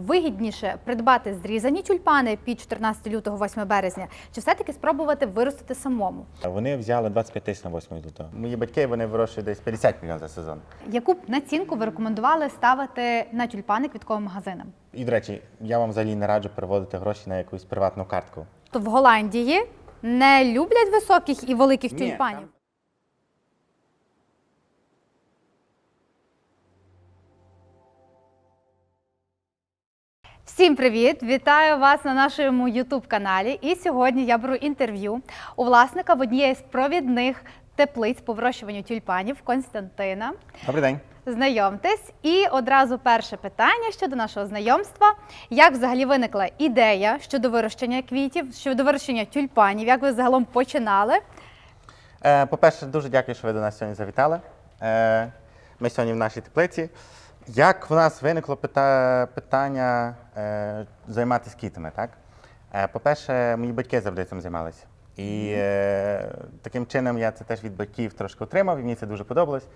вигідніше придбати зрізані тюльпани під 14 лютого, 8 березня, чи все-таки спробувати виростити самому? Вони взяли 25 тисяч на 8 лютого. Мої батьки вони вирощують десь 50 мільйонів за сезон. Яку б націнку ви рекомендували ставити на тюльпани квітковим магазинам? І, до речі, я вам взагалі не раджу переводити гроші на якусь приватну картку. То в Голландії не люблять високих і великих Ні, тюльпанів. там- Всім привіт! Вітаю вас на нашому youtube каналі. І сьогодні я беру інтерв'ю у власника в однієї з провідних теплиць по вирощуванню тюльпанів Константина. Добрий день. Знайомтесь. І одразу перше питання щодо нашого знайомства. Як взагалі виникла ідея щодо вирощення квітів, щодо вирощення тюльпанів? Як ви загалом починали? Е, по-перше, дуже дякую, що ви до нас сьогодні завітали. Е, ми сьогодні в нашій теплиці. Як в нас виникло пита- питання е, займатися квітами, так? Е, по-перше, мої батьки завжди цим займалися. І е, таким чином я це теж від батьків трошки отримав, і мені це дуже подобалось.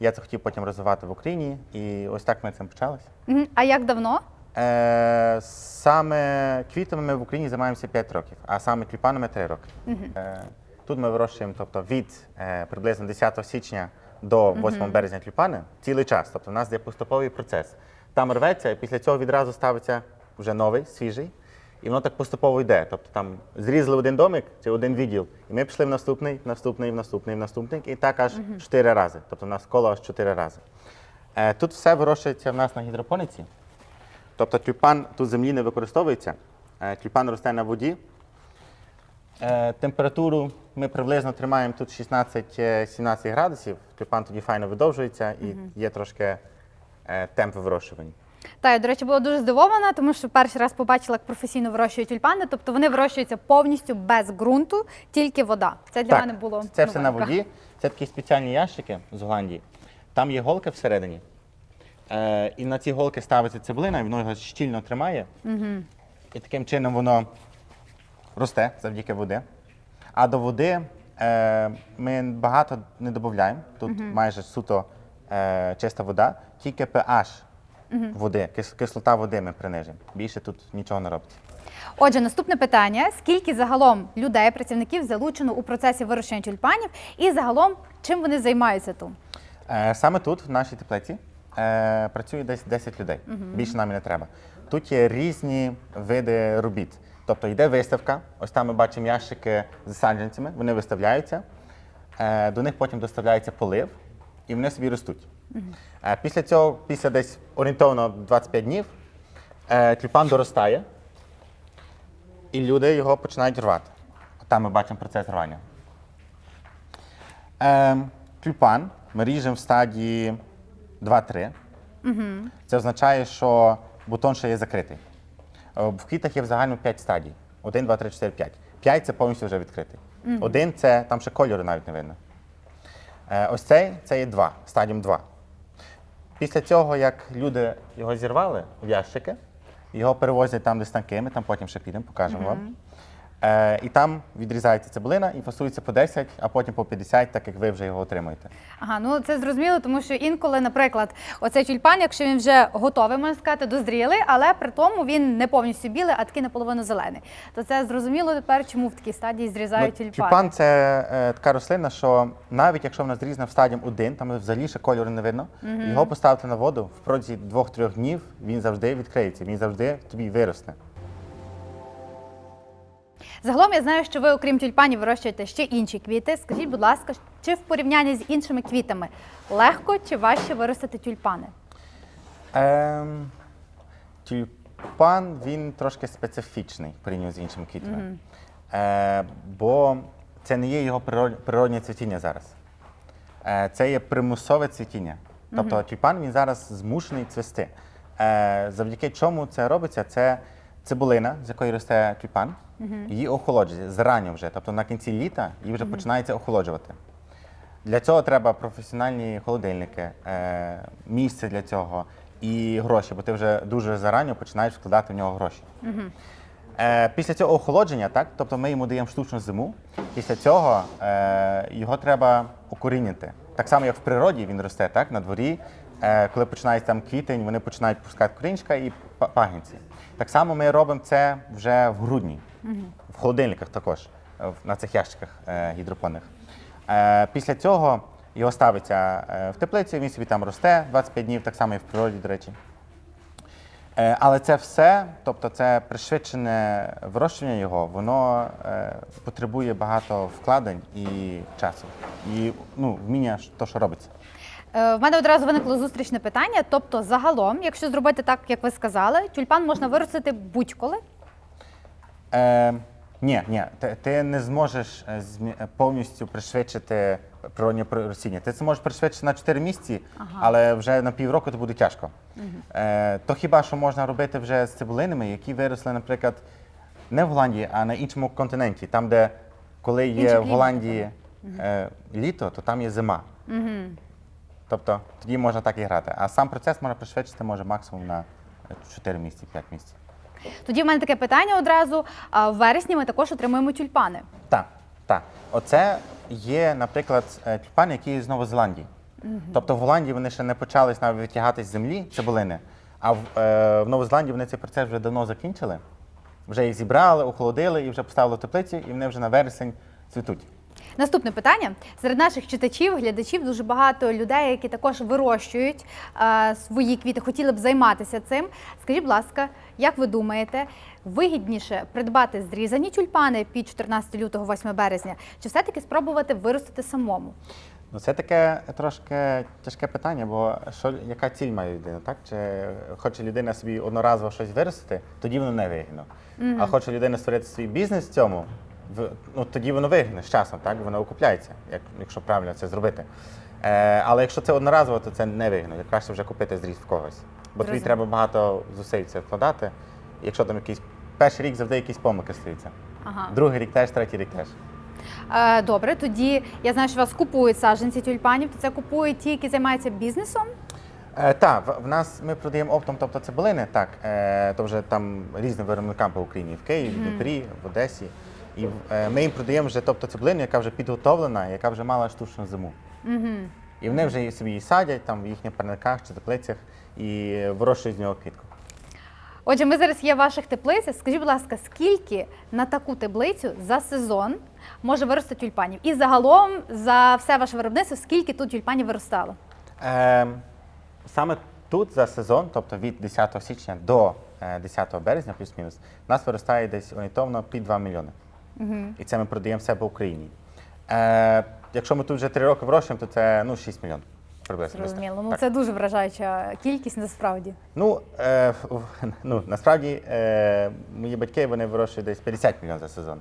Я це хотів потім розвивати в Україні, і ось так ми цим почалися. Мгм. А як давно? Е, саме квітами ми в Україні займаємося 5 років, а саме тюльпанами 3 роки. Е, тут ми вирощуємо тобто, від е, приблизно 10 січня до 8 березня тюльпани цілий час. Тобто у нас є поступовий процес. Там рветься, і після цього відразу ставиться вже новий, свіжий. І воно так поступово йде. Тобто там зрізали один домик чи один відділ, і ми пішли в наступний, в наступний, в наступний, в наступний, і так аж чотири рази. Тобто у нас коло аж чотири рази. Е, Тут все вирощується в нас на гідропоніці. Тобто тюльпан тут землі не використовується. Е, Тюльпан росте на воді. Е, Температуру ми приблизно тримаємо тут 16-17 градусів. Тюльпан тоді файно видовжується і є трошки е, темп вирощування. Та я, до речі, була дуже здивована, тому що перший раз побачила, як професійно вирощують тюльпани. Тобто вони вирощуються повністю без ґрунту, тільки вода. Це для мене було Це все на новинка. воді. Це такі спеціальні ящики з Голландії. Там є голки всередині. Е, і на ці голки ставиться цеблина, і воно його щільно тримає. І таким чином воно росте завдяки води. А до води е, ми багато не додаємо. Тут майже суто е, чиста вода, тільки pH води, кис- кислота води ми принижимо. Більше тут нічого не робиться. Отже, наступне питання: скільки загалом людей, працівників залучено у процесі вирощення тюльпанів, і загалом чим вони займаються тут? Е, Саме тут, в нашій теплиці, е, працює десь 10 людей. Більше нам і не треба. Тут є різні види робіт. Тобто йде виставка, ось там ми бачимо ящики з саджанцями, вони виставляються, е, до них потім доставляється полив, і вони собі ростуть. Е, Після цього, після десь орієнтовно 25 днів, е, тюльпан доростає, і люди його починають рвати. Там ми бачимо процес рвання. Тюльпан ми ріжемо в стадії 2-3. Це означає, що бутон ще є закритий. В квітах є в загальному 5 стадій. 1, 2, 3, 4, 5. 5 це повністю вже відкритий. Один це там ще кольори навіть не видно. Е, Ось цей це є 2, стадіум 2. Після цього, як люди його зірвали в ящики, його перевозять там, десь станки, ми там потім ще підемо, покажемо вам. Е, і там відрізається цеблина і фасується по 10, а потім по 50, так як ви вже його отримуєте. Ага, ну це зрозуміло, тому що інколи, наприклад, оцей тюльпан, якщо він вже готовий, можна сказати, дозрілий, але при тому він не повністю білий, а такий наполовину зелений. То це зрозуміло тепер, чому в такій стадії зрізають Ну, тюльпани. Тюльпан це е, така рослина, що навіть якщо вона зрізана в стадіум 1, там взагалі ще кольору не видно, його поставити на воду в протязі 2-3 днів він завжди відкриється, він завжди тобі виросте. Загалом я знаю, що ви, окрім тюльпанів, вирощуєте ще інші квіти. Скажіть, будь ласка, чи в порівнянні з іншими квітами легко чи важче виростити тюльпани? Ем, тюльпан він трошки специфічний порівняно з іншими квітами. Е, бо це не є його природ- природнє цвітіння зараз. Е, це є примусове цвітіння. Тобто тюльпан він зараз змушений цвісти. Е, завдяки чому це робиться? Це цибулина, з якої росте тюльпан, її охолоджується зрання вже. Тобто на кінці літа її вже починається охолоджувати. Для цього треба професіональні холодильники, е, місце для цього і гроші, бо ти вже дуже заранньо починаєш вкладати в нього гроші. Е, після цього охолодження, так, тобто ми йому даємо штучну зиму. Після цього е, його треба укорінити. Так само, як в природі він росте, так, на дворі. Е, коли починається там квітень, вони починають пускати корінчика і па- пагінці. Так само ми робимо це вже в грудні, в холодильниках також, е, на цих ящиках е, гідропонних. Після цього його ставиться в теплицю, він собі там росте 25 днів, так само і в природі, до речі. Але це все, тобто це пришвидшене вирощування його, воно потребує багато вкладень і часу, і ну, вміння то, що робиться. Е, В мене одразу виникло зустрічне питання. Тобто, загалом, якщо зробити так, як ви сказали, тюльпан можна виростити будь-коли. Е, ні, ні, ти, ти не зможеш е, змі- е, повністю пришвидшити природнє ростіння. Ти це можеш пришвидшити на 4 місяці, але вже на півроку це буде тяжко. Е, то хіба що можна робити вже з цибулинами, які виросли, наприклад, не в Голландії, а на іншому континенті, там, де коли є в клімат, Голландії е, літо, то там є зима. Тобто тоді можна так і грати. А сам процес можна пришвидшити може максимум на 4 місяці, 5 місяців. Тоді в мене таке питання одразу. А В вересні ми також отримуємо тюльпани. Так, так. Оце є, наприклад, е, тюльпани, які з Нової Зеландії. Тобто в Голландії вони ще не почали навіть витягати з землі цибулини, а в, е, в Новій Зеландії вони цей процес вже давно закінчили. Вже їх зібрали, охолодили і вже поставили в теплиці, і вони вже на вересень цвітуть. Наступне питання серед наших читачів, глядачів дуже багато людей, які також вирощують е, свої квіти, хотіли б займатися цим. Скажіть, будь ласка, як ви думаєте, вигідніше придбати зрізані тюльпани під 14 лютого, 8 березня, чи все-таки спробувати виростити самому? Ну, це таке трошки тяжке питання, бо що, яка ціль має людина, так? Чи хоче людина собі одноразово щось виростити, тоді воно не вигідно. А хоче людина створити свій бізнес в цьому, ну, тоді воно вигідно з часом, так? Воно окупляється, як, якщо правильно це зробити. Е, але якщо це одноразово, то це не. Як краще вже купити зріз в когось. Бо тобі треба багато зусиль це вкладати. Якщо там якийсь перший рік завжди якісь помилки стаються. Ага. Другий рік теж, третій рік теж. Е, добре, тоді я знаю, що у вас купують саджанці тюльпанів, то це купують ті, які займаються бізнесом. Е, так, в, в нас ми продаємо оптом, тобто цибулини, так, е, то вже там різним виробникам по Україні, в Києві, в Дніпрі, в Одесі. І е, ми їм продаємо вже тобто, цибулину, яка вже підготовлена, яка вже мала штучну зиму. Угу. І вони вже собі її садять там в їхніх парниках чи теплицях і вирощують з нього квітку. Отже, ми зараз є в ваших теплицях. Скажіть, будь ласка, скільки на таку теплицю за сезон може вирости тюльпанів? І загалом за все ваше виробництво, скільки тут тюльпанів виростало? Е, саме тут за сезон, тобто від 10 січня до е, 10 березня, плюс-мінус, нас виростає десь орієнтовно під 2 мільйони. І це ми продаємо все по Україні. Е, якщо ми тут вже 3 роки вирощуємо, то це ну, 6 мільйонів. Приблизно. Зрозуміло. Ну Так. це дуже вражаюча кількість насправді. Ну, е, ну, насправді е, мої батьки вони вирощують десь 50 мільйонів за сезон.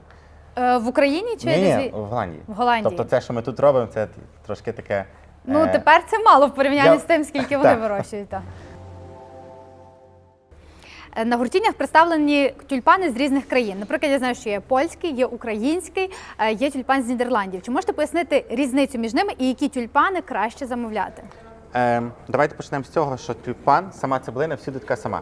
Е, в Україні чи Ні, ні, в Голландії. В Голландії. Тобто це, що ми тут робимо, це трошки таке. Ну е, тепер це мало в порівнянні я- з тим, скільки вони вирощують. Так. Е, На гуртіннях представлені тюльпани з різних країн. Наприклад, я знаю, що є польський, є український, е, є тюльпан з Нідерландів. Чи можете пояснити різницю між ними і які тюльпани краще замовляти? Е, давайте почнемо з цього, що тюльпан, сама цибулина всюди така сама.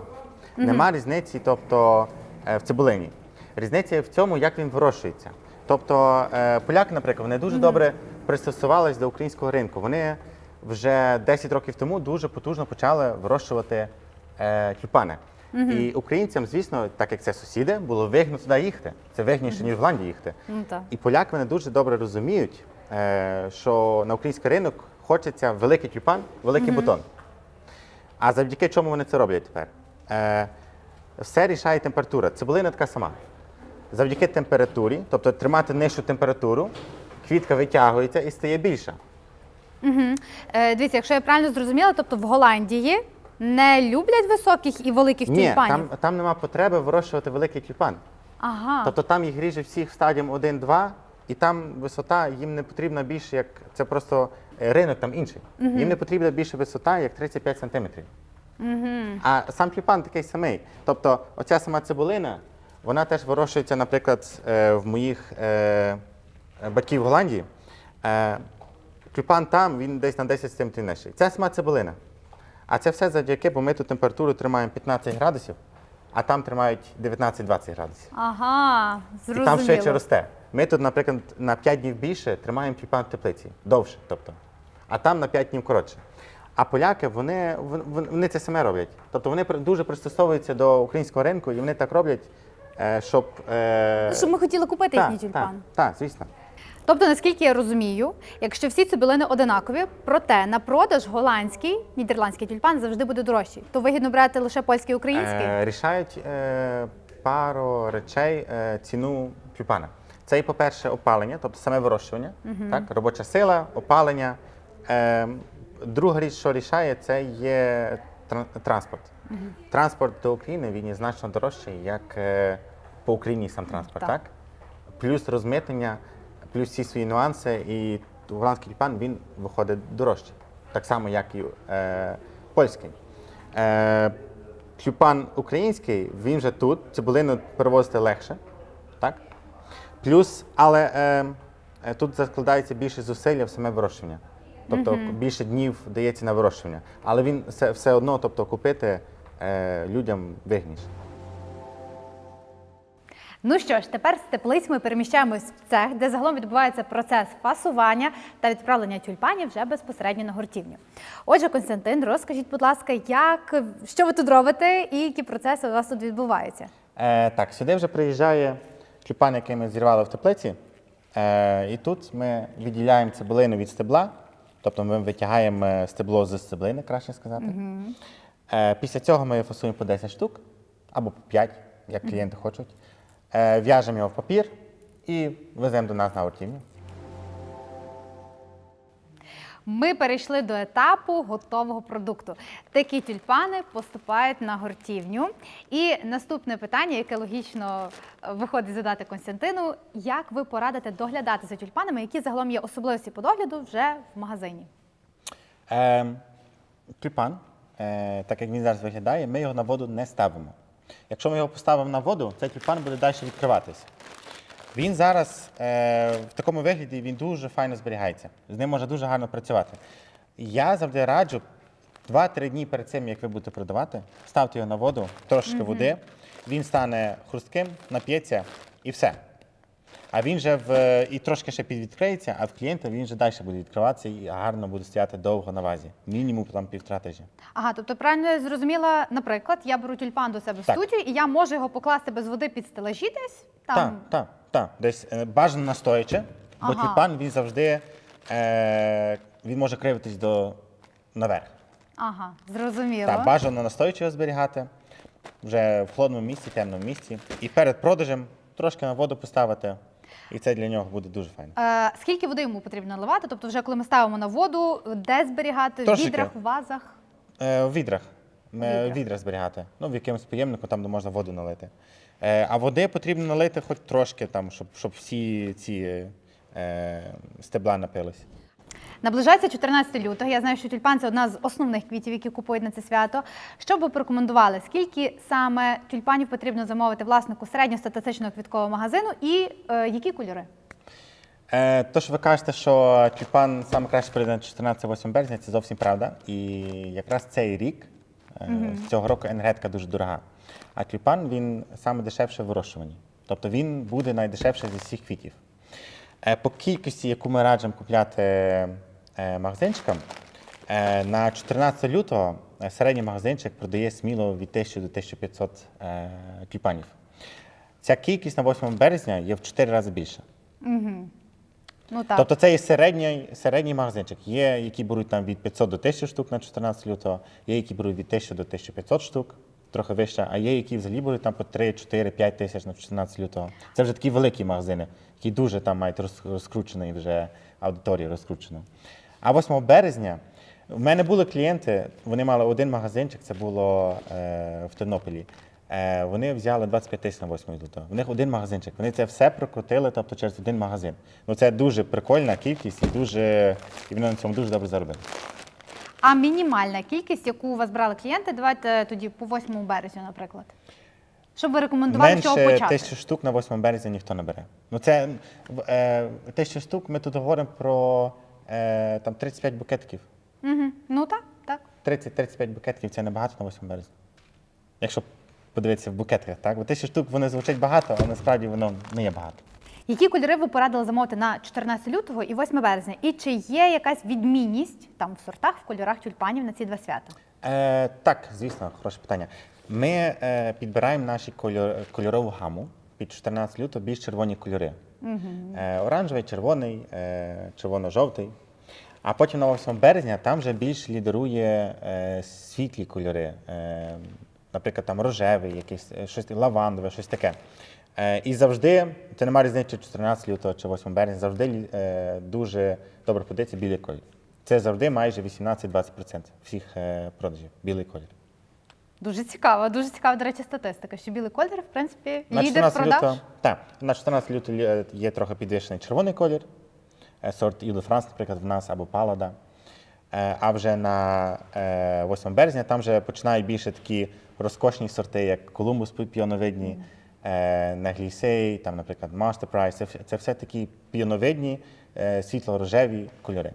Нема різниці, тобто е, в цибулині. Різниця в цьому, як він вирощується. Тобто поляки, наприклад, вони дуже добре пристосувалися до українського ринку. Вони вже 10 років тому дуже потужно почали вирощувати е, тюльпани. І українцям, звісно, так як це сусіди, було вигідно туди їхати. Це вигідніше, ніж в Голландію їхати. Ну так. І поляки вони дуже добре розуміють, е, що на український ринок хочеться великий тюльпан, великий бутон. А завдяки чому вони це роблять тепер? Е, все рішає температура. Цибулина така сама. Завдяки температурі, тобто тримати нижчу температуру, квітка витягується і стає більша. Угу. Е, дивіться, якщо я правильно зрозуміла, тобто в Голландії не люблять високих і великих Ні, тюльпанів. там, там нема потреби вирощувати великий тюльпан. Ага. Тобто там їх ріже всіх в стадіум 1-2, і там висота їм не потрібна більше, як це просто е, ринок там інший. Їм не потрібна більше висота, як 35 сантиметрів. А сам тюльпан такий самий. Тобто, оця сама цибулина, вона теж вирощується, наприклад, е, в моїх е, батьків в Голландії. Е, Тюльпан там, він десь на 10 сантиметрів нижчий. Це сама цибулина. А це все завдяки, бо ми тут температуру тримаємо 15 градусів, а там тримають 19-20 градусів. Ага, І там швидше росте. Ми тут, наприклад, на 5 днів більше тримаємо тюльпан в теплиці, довше, тобто. А там на 5 днів коротше. А поляки вони, вон- вон- вони це саме роблять. Тобто вони дуже пристосовуються до українського ринку, і вони так роблять, е, щоб. е, Щоб ми хотіли купити їхній тюльпан. Так, звісно. Тобто, наскільки я розумію, якщо всі цибулини одинакові, проте на продаж голландський, нідерландський тюльпан завжди буде дорожчий, то вигідно брати лише польський і український. Е, рішають е, пару речей е, ціну тюльпана. Це і, по-перше, опалення, тобто саме вирощування, так, робоча сила, опалення. Е, друга річ, що рішає, це є тран- транспорт. Транспорт до України він є значно дорожчий, як е, по Україні сам транспорт, Так. так? Плюс розмитнення, плюс всі свої нюанси, і голландський тюльпан він виходить дорожче. Так само, як і е, польський. Е, тюльпан український, він вже тут, цибулину перевозити легше. Так? Плюс, але е, е, тут закладається більше зусилля в саме вирощування. Тобто більше днів дається на вирощування. Але він все, все одно тобто, купити е, людям вигідніше. Ну що ж, тепер з теплиць ми переміщаємось в цех, де загалом відбувається процес фасування та відправлення тюльпанів вже безпосередньо на гуртівню. Отже, Константин, розкажіть, будь ласка, як що ви тут робите і які процеси у вас тут відбуваються? Е, так, сюди вже приїжджає тюльпан, який ми зірвали в теплиці. Е, і тут ми відділяємо цибулину від стебла, тобто ми витягаємо е, стебло з цибулини, краще сказати. Е, після цього ми фасуємо по 10 штук або по 5, як клієнти хочуть. Е, в'яжемо його в папір і веземо до нас на гуртівню. Ми перейшли до етапу готового продукту. Такі тюльпани поступають на гуртівню. І наступне питання, яке логічно е, виходить задати Константину: як ви порадите доглядати за тюльпанами, які загалом є особливості по догляду вже в магазині? Е, тюльпан, е, так як він зараз виглядає, ми його на воду не ставимо. Якщо ми його поставимо на воду, цей тюльпан буде далі відкриватися. Він зараз е, в такому вигляді він дуже файно зберігається. З ним можна дуже гарно працювати. Я завжди раджу 2-3 дні перед цим, як ви будете продавати, ставте його на воду, трошки води, він стане хрустким, нап'ється і все. А він же в і трошки ще підвідкриється, а в клієнта він вже далі буде відкриватися і гарно буде стояти довго на вазі. Мінімум там півтора тижня. Ага, тобто правильно я зрозуміла, наприклад, я беру тюльпан до себе в Так. студію, і я можу його покласти без води під стелажі десь. Там Так, так, так. Десь е, бажано настояче, бо Ага. тюльпан він завжди е, він може кривитись до наверх. ага, зрозуміло. Так, бажано настояче зберігати вже в холодному місці, темному місці. І перед продажем трошки на воду поставити. І це для нього буде дуже файно. Е, скільки води йому потрібно наливати? Тобто, вже коли ми ставимо на воду, де зберігати? Трошки. В відрах, в вазах? Е, в відрах. Ми Відрах. відра зберігати. Ну, в якомусь приємнику, там, де можна воду налити. Е, а води потрібно налити хоч трошки, там, щоб, щоб всі ці е, стебла напились. Наближається 14 лютого. Я знаю, що тюльпан це одна з основних квітів, які купують на це свято. Що б ви порекомендували? Скільки саме тюльпанів потрібно замовити власнику середньостатистичного квіткового магазину і е, які кольори? Е, то, що ви кажете, що тюльпан саме краще прийде на 14-8 березня, це зовсім правда. І якраз цей рік, е, з цього року енергетика дуже дорога. А тюльпан він саме дешевше в вирощуванні. Тобто він буде найдешевший зі всіх квітів. Е, по кількості, яку ми раджемо купляти магазинчикам, е, на 14 лютого е, середній магазинчик продає сміло від 1000 до 1500 е, тюльпанів. Ця кількість на 8 березня є в 4 рази більша. Ну так. Тобто це є середній, середній магазинчик. Є, які беруть там від 500 до 1000 штук на 14 лютого, є, які беруть від 1000 до 1500 штук, трохи вище, а є, які взагалі беруть там по 3, 4, 5 тисяч на 14 лютого. Це вже такі великі магазини, які дуже там мають роз- розкручений вже аудиторію розкручену. А 8 березня в мене були клієнти, вони мали один магазинчик, це було е, в Тернополі. Е, вони взяли 25 тисяч на 8 лютого. В них один магазинчик. Вони це все прокрутили, тобто через один магазин. Ну це дуже прикольна кількість і дуже і вони на цьому дуже добре заробили. А мінімальна кількість, яку у вас брали клієнти, давайте тоді по 8 березня, наприклад. Щоб ви рекомендували, з чого Менше почати. тисячі штук на 8 березня ніхто не бере. Ну це е, тисячу штук. Ми тут говоримо про е, там 35 букетиків. Угу. Ну так, так. 30-35 букетиків це небагато на 8 березня. Якщо подивитися в букетках, так? Бо тисячу штук вони звучать багато, але насправді воно не є багато. Які кольори ви порадили замовити на 14 лютого і 8 березня? І чи є якась відмінність там в сортах, в кольорах тюльпанів на ці два свята? Е, так, звісно, хороше питання. Ми е, підбираємо нашу кольор, кольорову гаму під 14 лютого більш червоні кольори. Е, оранжевий, червоний, е, червоно-жовтий. А потім на 8 березня там вже більш лідерує е, світлі кольори. Е, наприклад, там рожевий, якийсь, е, щось лавандове, щось таке. Е, і завжди, це немає різниці, чи 14 лютого чи 8 березня, завжди е, дуже добре подається білий колір. Це завжди майже 18-20% всіх е, продажів. Білий колір. Дуже цікаво, дуже цікава, до речі, статистика, що білий колір, в принципі, На лідер 14 продаж. лютого, так, на 14 лютого е, є трохи підвищений червоний колір, е, сорт Ile France, наприклад, в нас або Палада. Е, А вже на е, 8 березня там вже починають більше такі розкошні сорти, як Колумбус піоновидні, е, Неглісей, там, наприклад, Master Price. Це, це все такі піоновидні, світло-рожеві кольори.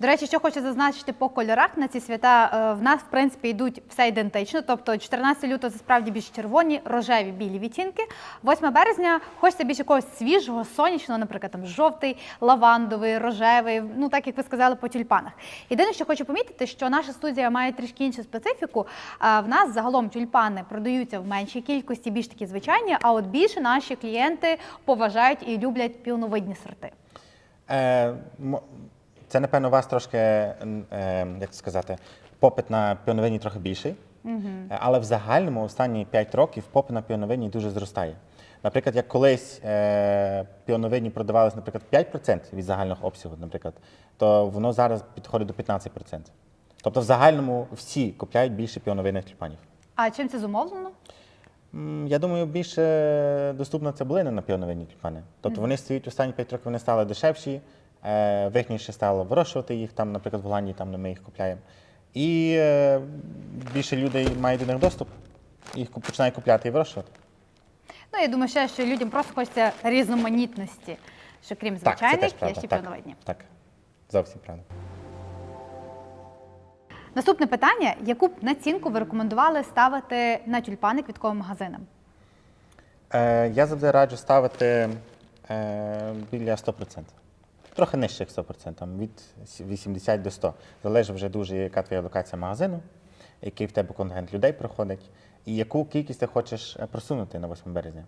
До речі, що хочу зазначити по кольорах на ці свята, е, в нас в принципі йдуть все ідентично. Тобто 14 лютого це справді більш червоні, рожеві, білі відтінки. 8 березня хочеться більш якогось свіжого, сонячного, наприклад, там жовтий, лавандовий, рожевий, ну так як ви сказали по тюльпанах. Єдине, що хочу помітити, що наша студія має трішки іншу специфіку. В нас загалом тюльпани продаються в меншій кількості, більш такі звичайні. А от більше наші клієнти поважають і люблять піоновидні сорти. Е, це, напевно, у вас трошки, е, як сказати, попит на піоновині трохи більший. Е, Але в загальному останні 5 років попит на піоновині дуже зростає. Наприклад, як колись е, піоновині продавалися, наприклад, 5% від загального обсягу, наприклад, то воно зараз підходить до 15%. Тобто в загальному всі купляють більше піоновинних тюльпанів. А чим це зумовлено? Я думаю, більше доступна цибулина на піоновинні тюльпани. Тобто вони стоять останні 5 років, вони стали дешевші, вигідніше стало вирощувати їх там, наприклад, в Голландії, там де ми їх купляємо. І е, більше людей мають до них доступ, їх починають купляти і вирощувати. Ну, я думаю, ще, що людям просто хочеться різноманітності, що крім Так, це звичайних, теж є правда. ще Так, так, зовсім правда. Наступне питання: яку б націнку ви рекомендували ставити на тюльпани квітковим магазинам? Е, я завжди раджу ставити е, біля 100%. Трохи нижче, як 100%, там від 80 до 100. Залежить вже дуже, яка твоя локація магазину, який в тебе контингент людей проходить, і яку кількість ти хочеш е, просунути на 8 березня.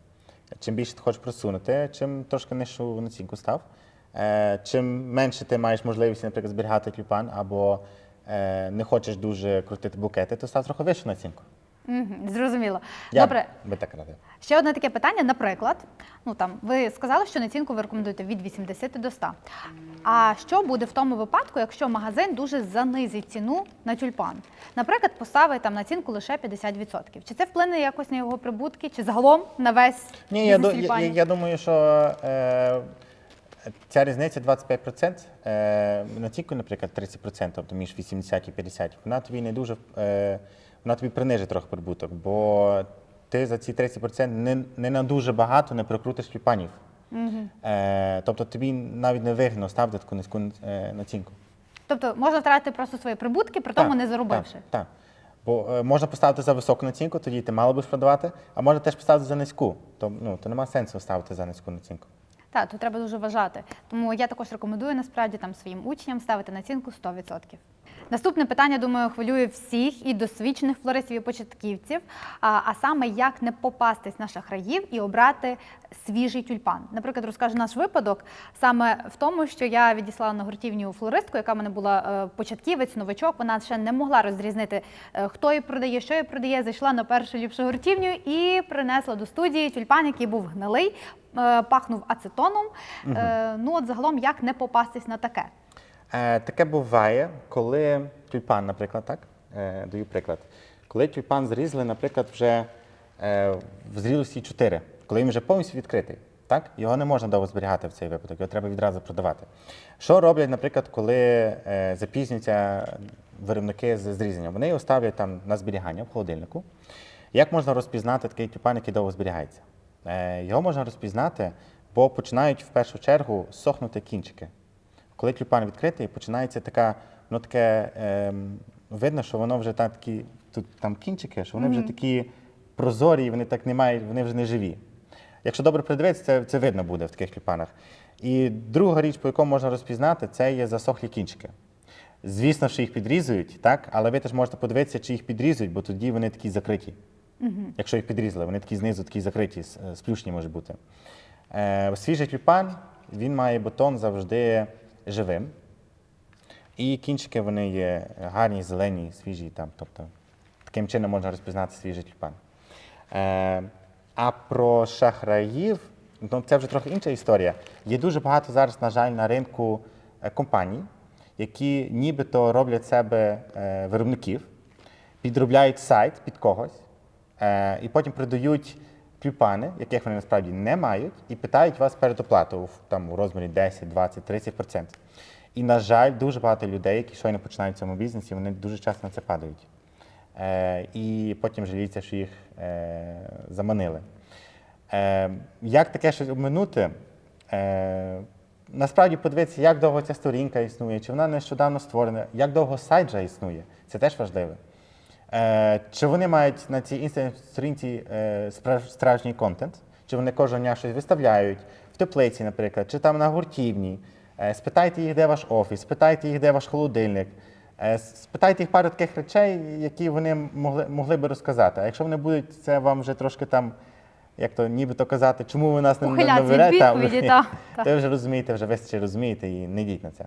Чим більше ти хочеш просунути, чим трошки нижчу націнку став. Е, чим менше ти маєш можливості, наприклад, зберігати тюльпан, або е, не хочеш дуже крутити букети, то став трохи вищу націнку. Мгм, зрозуміло. Я Добре, би так радив. ще одне таке питання. Наприклад, ну там ви сказали, що націнку ви рекомендуєте від 80 до 100. А що буде в тому випадку, якщо магазин дуже занизить ціну на тюльпан? Наприклад, поставить там націнку лише 50%. Чи це вплине якось на його прибутки, чи загалом на весь Ні, я, бізнес я, я, тюльпанів? я думаю, що е, ця різниця 25%, е, на тільки, наприклад, 30%, тобто між 80 і 50, вона тобі не дуже, е, вона тобі принижить трохи прибуток, бо ти за ці 30% не, не на дуже багато не прокрутиш тюльпанів. Е, тобто тобі навіть не вигідно ставити таку низьку націнку. Тобто можна втратити просто свої прибутки, при тому не заробивши. Так, так. Бо можна поставити за високу націнку, тоді ти мало будеш продавати, а можна теж поставити за низьку. То, ну, то немає сенсу ставити за низьку націнку. Так, тут треба дуже вважати. Тому я також рекомендую насправді там своїм учням ставити націнку 100%. Наступне питання, думаю, хвилює всіх і досвідчених флористів і початківців. А, а саме як не попастись на шахраїв і обрати свіжий тюльпан. Наприклад, розкажу наш випадок саме в тому, що я відіслала на гуртівню флористку, яка в мене була е, початківець, новачок. Вона ще не могла розрізнити, е, хто її продає, що її продає. Зайшла на першу ліпшу гуртівню і принесла до студії тюльпан, який був гнилий, е, пахнув ацетоном. Е, ну от загалом як не попастись на таке. Е, таке буває, коли тюльпан, наприклад, так? Е, даю приклад. Коли тюльпан зрізали, наприклад, вже е, в зрілості 4, коли він вже повністю відкритий, так? його не можна довго зберігати в цей випадок, його треба відразу продавати. Що роблять, наприклад, коли е, запізнюються виробники з зрізанням? Вони його ставлять там на зберігання в холодильнику. Як можна розпізнати такий тюльпан, який довго зберігається? Е, його можна розпізнати, бо починають в першу чергу сохнути кінчики. Коли тюльпан відкритий, починається така, ну таке ем, видно, що воно вже так такі, тут там кінчики, що вони вже такі прозорі, вони так не мають, вони вже не живі. Якщо добре придивитися, це, це видно буде в таких тюльпанах. І друга річ, по якому можна розпізнати, це є засохлі кінчики. Звісно, що їх підрізують, так? але ви теж можете подивитися, чи їх підрізують, бо тоді вони такі закриті. Якщо їх підрізали, вони такі знизу такі закриті, е, сплющені можуть бути. Е, свіжий тюльпан, він має бутон завжди живим. І кінчики вони є гарні, зелені, свіжі. Там, тобто, таким чином можна розпізнати свіжий тюльпан. Е, а про шахраїв, ну, це вже трохи інша історія. Є дуже багато зараз, на жаль, на ринку е, компаній, які нібито роблять себе е, виробників, підробляють сайт під когось, е, і потім продають тюльпани, яких вони насправді не мають, і питають вас передоплату там, у розмірі 10, 20, 30%. І, на жаль, дуже багато людей, які щойно починають в цьому бізнесі, вони дуже часто на це падають. Е, і потім жаліються, що їх е, заманили. Е, як таке щось обминути? Е, насправді подивитися, як довго ця сторінка існує, чи вона нещодавно створена, як довго сайт вже існує. Це теж важливо. Е, чи вони мають на цій інстаграм-сторінці е, справжній контент, чи вони кожного дня щось виставляють в теплиці, наприклад, чи там на гуртівні. Е, спитайте їх, де ваш офіс, спитайте їх, де ваш холодильник. Е, Спитайте їх пару таких речей, які вони могли, могли би розказати. А якщо вони будуть це вам вже трошки там, як то нібито казати, чому ви нас не, берете, та, ви- та, та. то ви вже розумієте, вже вистачить розумієте і не йдіть на це.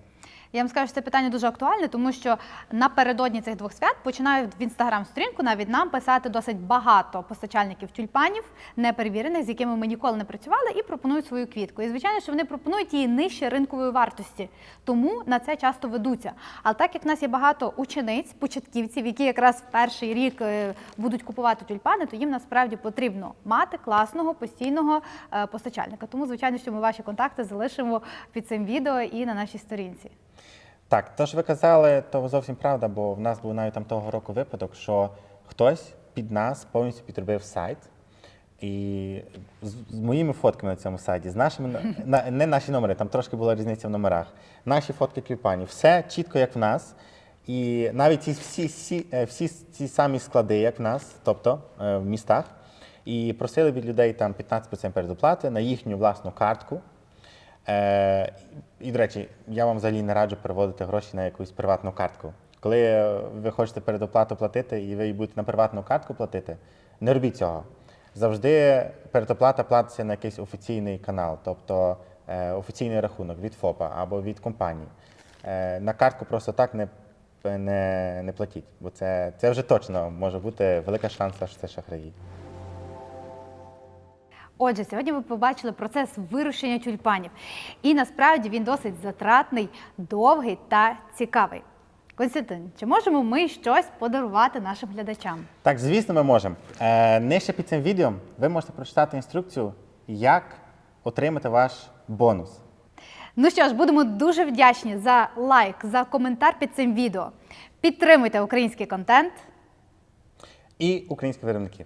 Я вам скажу, що це питання дуже актуальне, тому що напередодні цих двох свят починають в інстаграм-сторінку навіть нам писати досить багато постачальників тюльпанів, неперевірених, з якими ми ніколи не працювали, і пропонують свою квітку. І звичайно, що вони пропонують її нижче ринкової вартості, тому на це часто ведуться. Але так як в нас є багато учениць, початківців, які якраз в перший рік е, будуть купувати тюльпани, то їм насправді потрібно мати класного постійного е, постачальника. Тому, звичайно, що ми ваші контакти залишимо під цим відео і на нашій сторінці. Так, то, що ви казали, то зовсім правда, бо в нас був навіть там того року випадок, що хтось під нас повністю підробив сайт. І з, з моїми фотками на цьому сайті, з нашими на- не наші номери, там трошки була різниця в номерах. Наші фотки тюльпанів, все чітко, як в нас. І навіть ці всі, всі, е, всі ці самі склади, як в нас, тобто е, в містах, і просили від людей там 15% передоплати на їхню власну картку. Е, і, до речі, я вам взагалі не раджу переводити гроші на якусь приватну картку. Коли е, ви хочете передоплату платити і ви будете на приватну картку платити, не робіть цього. Завжди передоплата платиться на якийсь офіційний канал, тобто е, офіційний рахунок від ФОПа або від компанії. Е, на картку просто так не, не, не платіть, бо це, це вже точно може бути велика шанса, що це шахраї. Отже, сьогодні ви побачили процес вирощення тюльпанів. І насправді він досить затратний, довгий та цікавий. Константин, чи можемо ми щось подарувати нашим глядачам? Так, звісно, ми можемо. Е, нижче під цим відео ви можете прочитати інструкцію, як отримати ваш бонус. Ну що ж, будемо дуже вдячні за лайк, за коментар під цим відео. Підтримуйте український контент. І українських виробників.